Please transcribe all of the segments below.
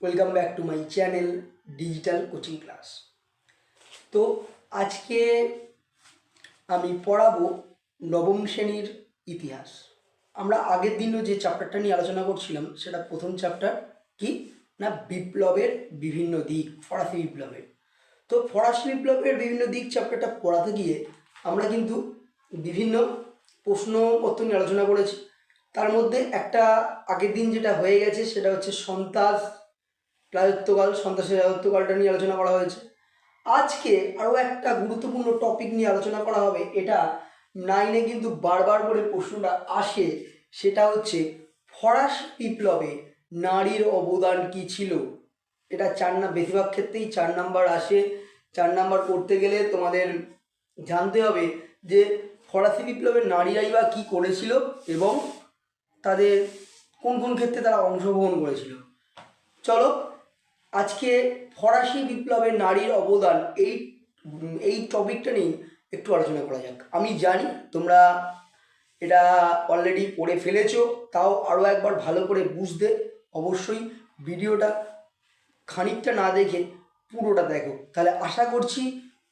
Welcome back to my channel digital coaching class তো আজকে আমি পড়াবো নবম শ্রেণির ইতিহাস। আমরা আগের দিনও যে চ্যাপ্টারটা নিয়ে আলোচনা করছিলাম, সেটা প্রথম চ্যাপ্টার কি? না, বিপ্লবের বিভিন্ন দিক, ফরাসি বিপ্লবের। তো ফরাসি বিপ্লবের বিভিন্ন দিক চ্যাপ্টারটা পড়াতে গিয়ে আমরা কিন্তু বিভিন্ন প্রশ্নপত্র নিয়ে আলোচনা করেছি। তার মধ্যে একটা আগের দিন যেটা হয়ে গেছে, সেটা হচ্ছে সন্ত্রাস রাজত্বকাল সন্ত্রাসের রাজত্বকালটা নিয়ে আলোচনা করা হয়েছে। আজকে আরও একটা গুরুত্বপূর্ণ টপিক নিয়ে আলোচনা করা হবে, এটা নাইনে কিন্তু বারবার করে প্রশ্নটা আসে, সেটা হচ্ছে ফরাসি বিপ্লবে নারীর অবদান কি ছিল? এটা চার না, বেশিরভাগ ক্ষেত্রেই চার নাম্বার আসে। চার নাম্বার করতে গেলে তোমাদের জানতে হবে যে ফরাসি বিপ্লবের নারীরাই বা কী করেছিল এবং তাদের কোন কোন ক্ষেত্রে তারা অংশগ্রহণ করেছিল। চলো আজকে ফরাসি বিপ্লবের নারীর অবদান এই এই টপিকটা নিয়ে একটু আলোচনা করা যাক। আমি জানি তোমরা এটা অলরেডি পড়ে ফেলেছো, তাও আরও একবার ভালো করে বুঝতে অবশ্যই ভিডিওটা খানিকটা না দেখে পুরোটা দেখো। তাহলে আশা করছি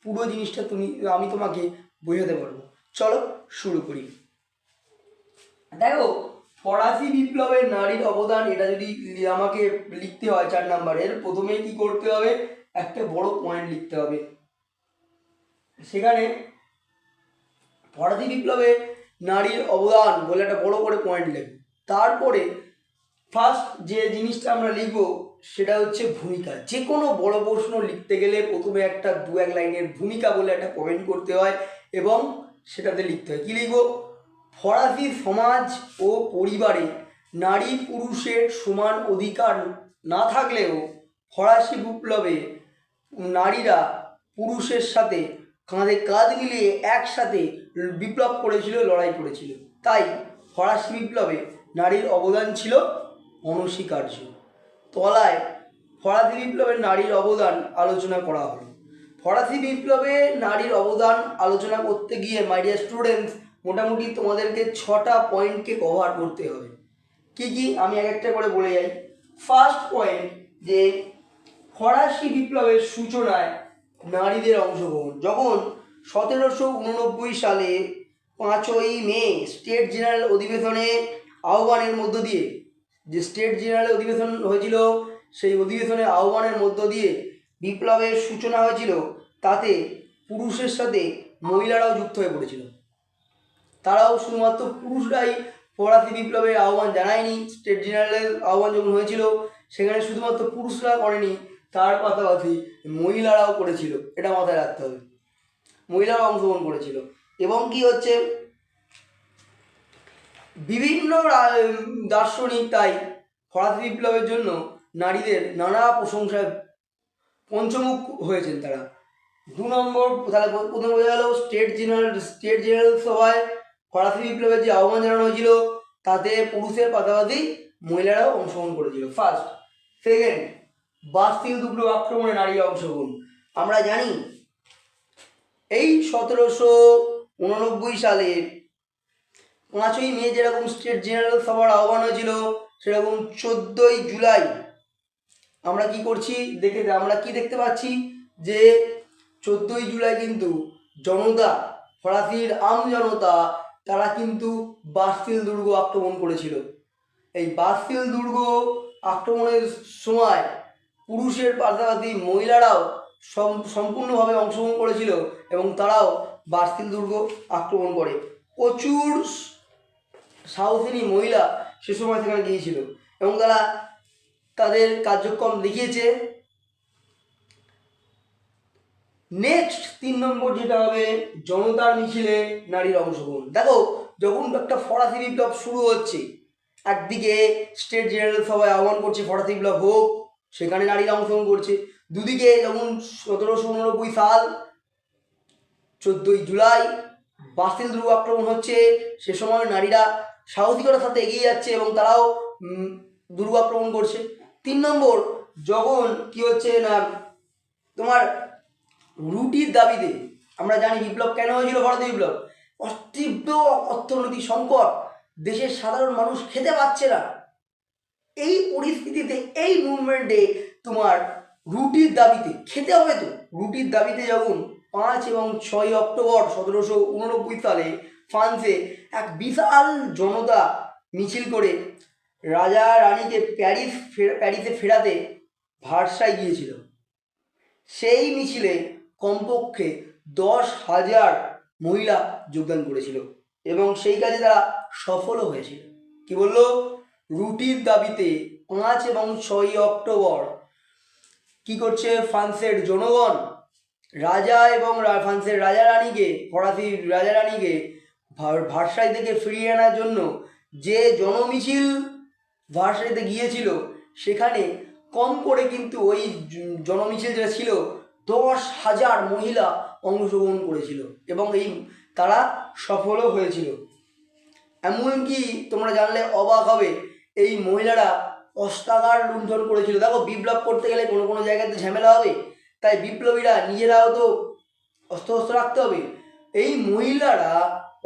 পুরো জিনিসটা তুমি, আমি তোমাকে বোঝাতে পারব। চলো শুরু করি। দেখো ফরাসি বিপ্লবের নারীর অবদান, এটা যদি আমাকে লিখতে হয় চার নাম্বারের প্রথমে কি করতে হবে? একটা বড় পয়েন্ট লিখতে হবে। সেখানে ফরাসি বিপ্লবে নারীর অবদান বলে একটা বড় করে পয়েন্ট লিখব তারপরে ফার্স্ট যে জিনিসটা আমরা লিখব, সেটা হচ্ছে ভূমিকা। যে কোনো বড় প্রশ্ন লিখতে গেলে প্রথমে একটা দু এক লাইনের ভূমিকা বলে একটা কমেন্ট করতে হয় এবং সেটাতে লিখতে হয়। কী লিখব? ফরাসি সমাজ ও পরিবারে নারী পুরুষের সমান অধিকার না থাকলেও ফরাসি বিপ্লবে নারীরা পুরুষের সাথে কাঁধে কাঁধ মিলিয়ে একসাথে বিপ্লব করেছিল, লড়াই করেছিল। তাই ফরাসি বিপ্লবে নারীর অবদান ছিল অনস্বীকার্য। তলায় ফরাসি বিপ্লবের নারীর অবদান আলোচনা করা হলো। ফরাসি বিপ্লবে নারীর অবদান আলোচনা করতে গিয়ে মাই ডিয়ার স্টুডেন্টস মোটামুটি তোমাদেরকে ছটা পয়েন্টকে কভার করতে হবে। কি কি? আমি এক একটা করে বলে যাই। ফার্স্ট পয়েন্ট যে ফরাসি বিপ্লবের সূচনায় নারীদের অংশগ্রহণ। যখন সতেরোশো উননব্বই সালে পাঁচই মে স্টেট জেনারেল অধিবেশনে আহ্বানের মধ্য দিয়ে, যে স্টেট জেনারেল অধিবেশন হয়েছিল, সেই অধিবেশনে আহ্বানের মধ্য দিয়ে বিপ্লবের সূচনা হয়েছিল, তাতে পুরুষের সাথে মহিলারাও যুক্ত হয়ে পড়েছিল। তারাও শুধুমাত্র পুরুষরাই ফরাসি বিপ্লবের আহ্বান জানায়নি। স্টেট জেনারেলের আহ্বান যখন হয়েছিল, সেখানে শুধুমাত্র পুরুষরা করেনি, তার পাশাপাশি মহিলারাও করেছিল। এটা মাথায় রাখতে হবে। মহিলারাও অংশগ্রহণ করেছিল। এবং কি হচ্ছে? বিভিন্ন দার্শনিক তাই ফরাসি বিপ্লবের জন্য নারীদের নানা প্রশংসায় পঞ্চমুখ হয়েছেন তারা। দু নম্বর, তাহলে প্র- প্রথমে বোঝা গেল, স্টেট জেনারেল স্টেট জেনারেল সভায় ফরাসি বিপ্লবের যে আহ্বান জানানো হয়েছিল, তাতে পুরুষের পাশাপাশি মহিলারাও অংশগ্রহণ করেছিল। ফার্স্ট সেকেন্ড বাস্তিল দুগ্লো আক্রমণে নারীর অংশগ্রহণ। আমরা জানি, এই সতেরোশো উননব্বই সালে পাঁচই মে যেরকম স্টেট জেনারেল সভার আহ্বান হয়েছিল, সেরকম চোদ্দোই জুলাই আমরা কি করছি, দেখে আমরা কি দেখতে পাচ্ছি যে চোদ্দোই জুলাই কিন্তু জনতা, ফরাসির আম জনতা তারা কিন্তু বাস্তিল দুর্গ আক্রমণ করেছিল। এই বাস্তিল দুর্গ আক্রমণের সময় পুরুষের পাশাপাশি মহিলারাও সম্পূর্ণভাবে অংশগ্রহণ করেছিল এবং তারাও বাস্তিল দুর্গ আক্রমণ করে। প্রচুর সাহসিনী মহিলা সে সময় সেখানে গিয়েছিল এবং তারা তাদের কার্যক্রম দেখিয়েছে। নেক্সট তিন নম্বর যেটা হবে, জনতার মিছিলে নারীর অংশগ্রহণ। দেখো, যখন একটা ফরাসি বিপ্লব শুরু হচ্ছে, একদিকে স্টেট জেনারেল সবাই আহ্বান করছে ফরাসি বিপ্লব হোক, সেখানে নারীরা অংশগ্রহণ করছে। দুদিকে যখন সতেরোশো উননব্বই সাল, চোদ্দোই জুলাই বাস্তিল দুর্গ আক্রমণ হচ্ছে, সে সময় নারীরা সাহসিকতার সাথে এগিয়ে যাচ্ছে এবং তারাও দুর্গ আক্রমণ করছে। তিন নম্বর, যখন কি হচ্ছে না, তোমার রুটির দাবিতে, আমরা জানি বিপ্লব কেন হয়েছিল, ভারতীয় বিপ্লব? অতীব্র অর্থনৈতিক সংকট, দেশের সাধারণ মানুষ খেতে পাচ্ছে না। এই পরিস্থিতিতে, এই মুভমেন্টে তোমার রুটির দাবিতে, খেতে হবে তো? রুটির দাবিতে যখন পাঁচ এবং ছয় অক্টোবর সতেরোশো উননব্বই সালে ফ্রান্সে এক বিশাল জনতা মিছিল করে রাজা রানীকে প্যারিস ফে- প্যারিসে ফেরাতে ভারসায় গিয়েছিল। সেই মিছিলে কমপক্ষে দশ হাজার মহিলা যোগদান করেছিল এবং সেই কাজে তারা সফলও হয়েছিল। কি বলল? রুটির দাবিতে পাঁচ এবং ছয়ই অক্টোবর কি করছে ফ্রান্সের জনগণ? রাজা এবং ফ্রান্সের রাজা রানীকে ফরাসি রাজা রানীকে ভার- ভার্সাই থেকে ফিরিয়ে আনার জন্য যে জনমিছিল ভার্সাইতে গিয়েছিল, সেখানে কম করে কিন্তু ওই জনমিছিল যেটা ছিল দশ হাজার মহিলা অংশগ্রহণ করেছিল এবং এই তারা সফলও হয়েছিল। এমনকি তোমরা জানলে অবাক হবে, এই মহিলারা অস্ত্রাগার লুণ্ঠন করেছিল। দেখো, বিপ্লব করতে গেলে কোনো কোনো জায়গাতে ঝামেলা হবে, তাই বিপ্লবীরা নিজেরাও তো অস্ত্র অস্ত্র রাখতে হবে। এই মহিলারা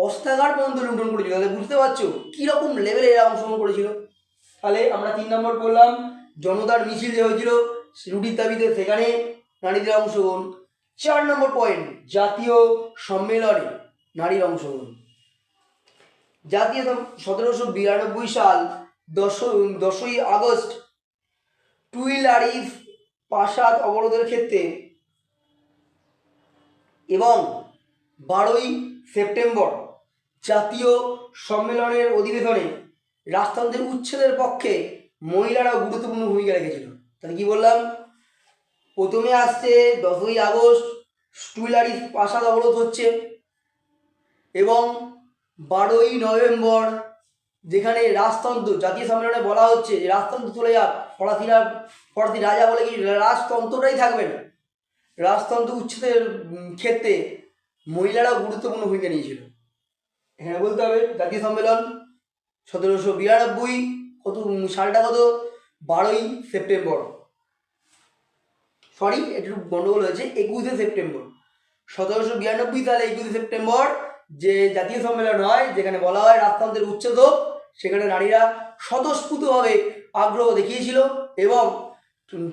অস্ত্রাগার পর্যন্ত লুণ্ঠন করেছিল, তাহলে বুঝতে পারছ কীরকম লেভেলে এরা অংশগ্রহণ করেছিল। তাহলে আমরা তিন নম্বর পড়লাম, জনতার মিছিল যে হয়েছিল, রুটির দাবিতে সেখানে নারীদের অংশগ্রহণ। চার নম্বর পয়েন্ট জাতীয় সম্মেলনে নারীর অংশগ্রহণ। জাতীয় সতেরোশো বিরানব্বই সাল দশ দশই আগস্ট টুইল আরিফ প্রাসাদ অবরোধের ক্ষেত্রে এবং বারোই সেপ্টেম্বর জাতীয় সম্মেলনের অধিবেশনে রাজতন্ত্রের উচ্ছেদের পক্ষে মহিলারাও গুরুত্বপূর্ণ ভূমিকা রেখেছিল। তাহলে কি বললাম? প্রথমে আসছে দশই আগস্ট টুইলারিফ প্রাসাদ অবরোধ হচ্ছে এবং বারোই নভেম্বর, যেখানে রাজতন্ত্র, জাতীয় সম্মেলনে বলা হচ্ছে যে রাজতন্ত্র চলে যাক, ফরাসিরা, ফরাসি রাজা বলে কি রাজতন্ত্রটাই থাকবে না। রাজতন্ত্র উচ্ছেদের ক্ষেত্রে মহিলারাও গুরুত্বপূর্ণ ভূমিকা নিয়েছিল। এখানে বলতে হবে, জাতীয় সম্মেলন সতেরোশো বিরানব্বই কত সালটা কত? বারোই সেপ্টেম্বর। সরি একটু গন্ডগোল হয়েছে। একুশে সেপ্টেম্বর। সতেরোশো বিরানব্বই সালে একুশে সেপ্টেম্বর যে জাতীয় সম্মেলন হয়, যেখানে বলা হয় রাজতন্ত্রের উচ্ছেদ সেখানে নারীরা স্বতঃস্ফূর্তভাবে আগ্রহ দেখিয়েছিল এবং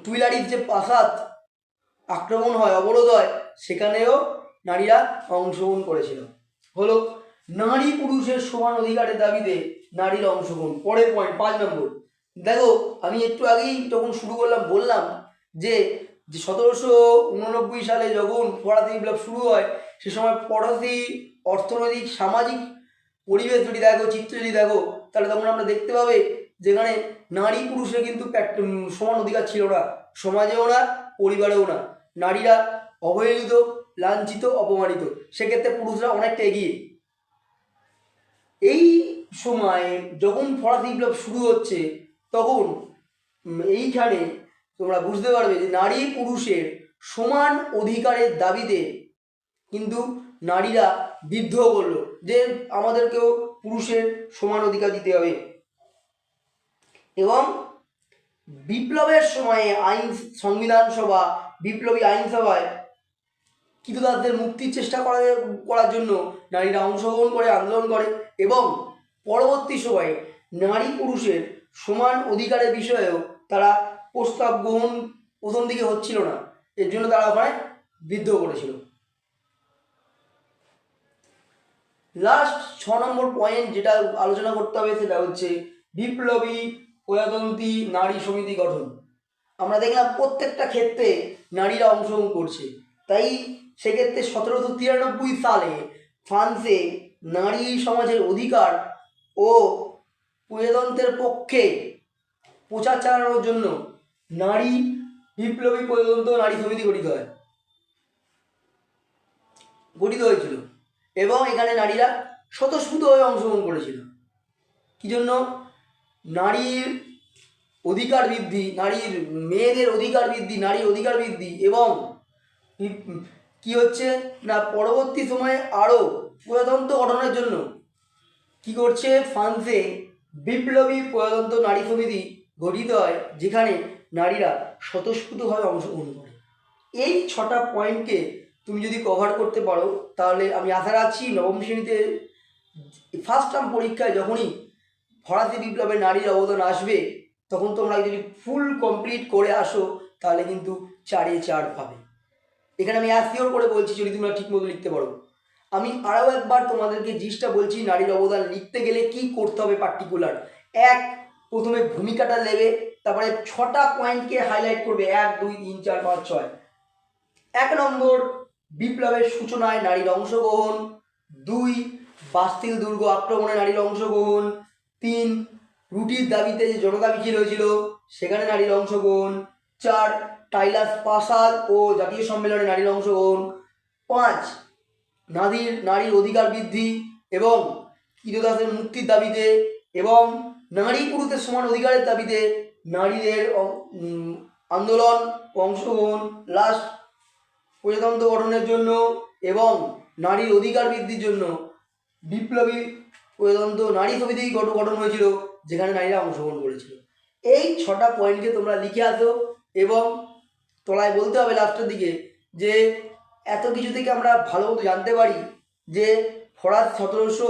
টুইলারির যে প্রাসাদ আক্রমণ হয়, অবরোধ হয়, সেখানেও নারীরা অংশগ্রহণ করেছিল। হলো, নারী পুরুষের সমান অধিকারের দাবিতে নারীর অংশগ্রহণ। পরের পয়েন্ট পাঁচ নম্বর। দেখো, আমি একটু আগেই যখন শুরু করলাম, বললাম যে যে সতেরোশো উননব্বই সালে যখন ফরাসি বিপ্লব শুরু হয়, সে সময় ফরাসি অর্থনৈতিক, সামাজিক পরিবেশ যদি দেখো, চিত্র যদি দেখো, তাহলে তখন আমরা দেখতে পাবে যেখানে নারী পুরুষের কিন্তু সমান অধিকার ছিল না। সমাজেও না, পরিবারেও না। নারীরা অবহেলিত, লাঞ্ছিত, অপমানিত। সেক্ষেত্রে পুরুষরা অনেকটা এগিয়ে। এই সময়ে যখন ফরাসি বিপ্লব শুরু হচ্ছে, তখন এইখানে তোমরা বুঝতে পারবে যে নারী পুরুষের সমান অধিকারের দাবিতে কিন্তু নারীরা বিদ্রোহ করল, যে আমাদেরকেও পুরুষের সমান অধিকার দিতে হবে। এবং বিপ্লবের সময়ে আইন সংবিধান সভা, বিপ্লবী আইনসভায় কৃতদাসদের মুক্তির চেষ্টা করা করার জন্য নারীরা অংশগ্রহণ করে, আন্দোলন করে এবং পরবর্তী সময়ে নারী পুরুষের সমান অধিকারের বিষয়েও তারা প্রস্তাব গ্রহণ প্রথম দিকে হচ্ছিল না। এর জন্য তারা ওখানে বিদ্রোহ করেছিল। লাস্ট ছ নম্বর পয়েন্ট যেটা আলোচনা করতে হবে সেটা হচ্ছে বিপ্লবী প্রজাতন্ত্রী নারী সমিতি গঠন। আমরা দেখলাম প্রত্যেকটা ক্ষেত্রে নারীরা অংশগ্রহণ করছে। তাই সেক্ষেত্রে সতেরোশো তিরানব্বই সালে ফ্রান্সে নারী সমাজের অধিকার ও প্রজাতন্ত্রের পক্ষে প্রচার চালানোর জন্য নারী বিপ্লবী পর্যন্ত নারী সমিতি গঠিত হয়। গঠিত হয়েছিল এবং এখানে নারীরা স্বতঃস্ফূর্তভাবে অংশগ্রহণ করেছিল। কি জন্য? নারীর অধিকার বৃদ্ধি, নারীর মেয়েদের অধিকার বৃদ্ধি, নারীর অধিকার বৃদ্ধি এবং কি হচ্ছে? না, পরবর্তী সময়ে আরও প্রজাতন্ত্র গঠনের জন্য কি করছে? ফ্রান্সে বিপ্লবী প্রজাতন্ত্র নারী সমিতি গঠিত হয় যেখানে নারীরা স্বতঃস্ফূর্তভাবে অংশগ্রহণ করে। এই ছটা পয়েন্টকে তুমি যদি কভার করতে পারো, তাহলে আমি আশা রাখছি নবম শ্রেণীতে ফার্স্ট টার্ম পরীক্ষায় যখনই ফরাসি বিপ্লবে নারীর অবদান আসবে, তখন তোমরা যদি ফুল কমপ্লিট করে আসো, তাহলে কিন্তু চারে চার পাবে। এখানে আমি অ্যাসিওর করে বলছি, যদি তোমরা ঠিকমতো লিখতে পারো। আমি আরও একবার তোমাদেরকে জিনিসটা বলছি, নারীর অবদান লিখতে গেলে কি করতে হবে পার্টিকুলার এক প্রথমে ভূমিকাটা নেবে, তারপরে ছটা পয়েন্টকে হাইলাইট করবে, এক, দুই, তিন, চার, পাঁচ, ছয়। এক নম্বর বিপ্লবের সূচনায় নারীর অংশগ্রহণ, দুই, বাস্তিল দুর্গ আক্রমণে নারীর অংশগ্রহণ, তিন, রুটির দাবিতে যে জনতা মিছিল হয়েছিল, সেখানে নারীর অংশগ্রহণ, চার, টাইলাস প্রাসাদ ও জাতীয় সম্মেলনে নারীর অংশগ্রহণ, পাঁচ নারীর নারীর অধিকার বৃদ্ধি এবং কীটদাসের মুক্তির দাবিতে এবং নারী পুরুষের সমান অধিকারের দাবিতে নারীদের আন্দোলন, অংশগ্রহণ লাস্ট প্রজাতন্ত্র গঠনের জন্য এবং নারীর অধিকার বৃদ্ধির জন্য বিপ্লবী প্রজাতন্ত্র নারী সমিতি গঠন গঠন হয়েছিল, যেখানে নারীরা অংশগ্রহণ করেছিল। এই ছটা পয়েন্টকে তোমরা লিখে আসো এবং তলায় বলতে হবে লাস্টের দিকে যে এত কিছু থেকে আমরা ভালো মতো জানতে পারি যে ফরাস সতেরোশো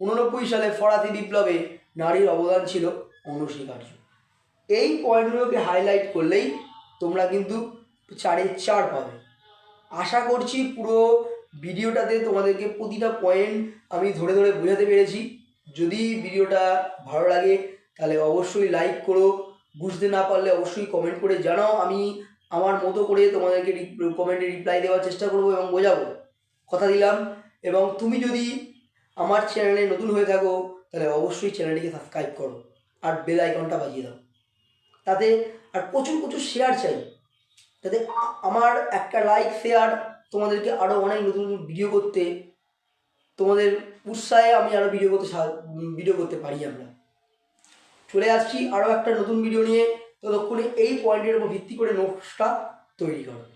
উননব্বই সালে ফরাসি বিপ্লবে নারীর অবদান ছিল অনস্বীকার্য। এই পয়েন্টগুলোকে হাইলাইট করলেই তোমরা কিন্তু চারে চার পাবে। আশা করছি পুরো ভিডিওটাতে তোমাদেরকে প্রতিটা পয়েন্ট আমি ধরে ধরে বোঝাতে পেরেছি। যদি ভিডিওটা ভালো লাগে, তাহলে অবশ্যই লাইক করো। বুঝতে না পারলে অবশ্যই কমেন্ট করে জানাও। আমি আমার মতো করে তোমাদেরকে কমেন্টে রিপ্লাই দেওয়ার চেষ্টা করব এবং বোঝাবো। কথা দিলাম। এবং তুমি যদি আমার চ্যানেলে নতুন হয়ে থাকো তাহলে অবশ্যই চ্যানেলটিকে সাবস্ক্রাইব করো আর বেল আইকনটা বাজিয়ে দাও। তাতে আর প্রচুর প্রচুর শেয়ার চাই। আ- আমার একটা লাইক শেয়ার তোমাদেরকে আরও অনেক নতুন নতুন ভিডিও করতে, তোমাদের উৎসাহে আমি আরও ভিডিও করতে ভিডিও করতে পারি আমরা। চলে আসছি আরও একটা নতুন ভিডিও নিয়ে। ততক্ষণে এই পয়েন্টের উপর ভিত্তি করে নোটসটা তৈরি করো।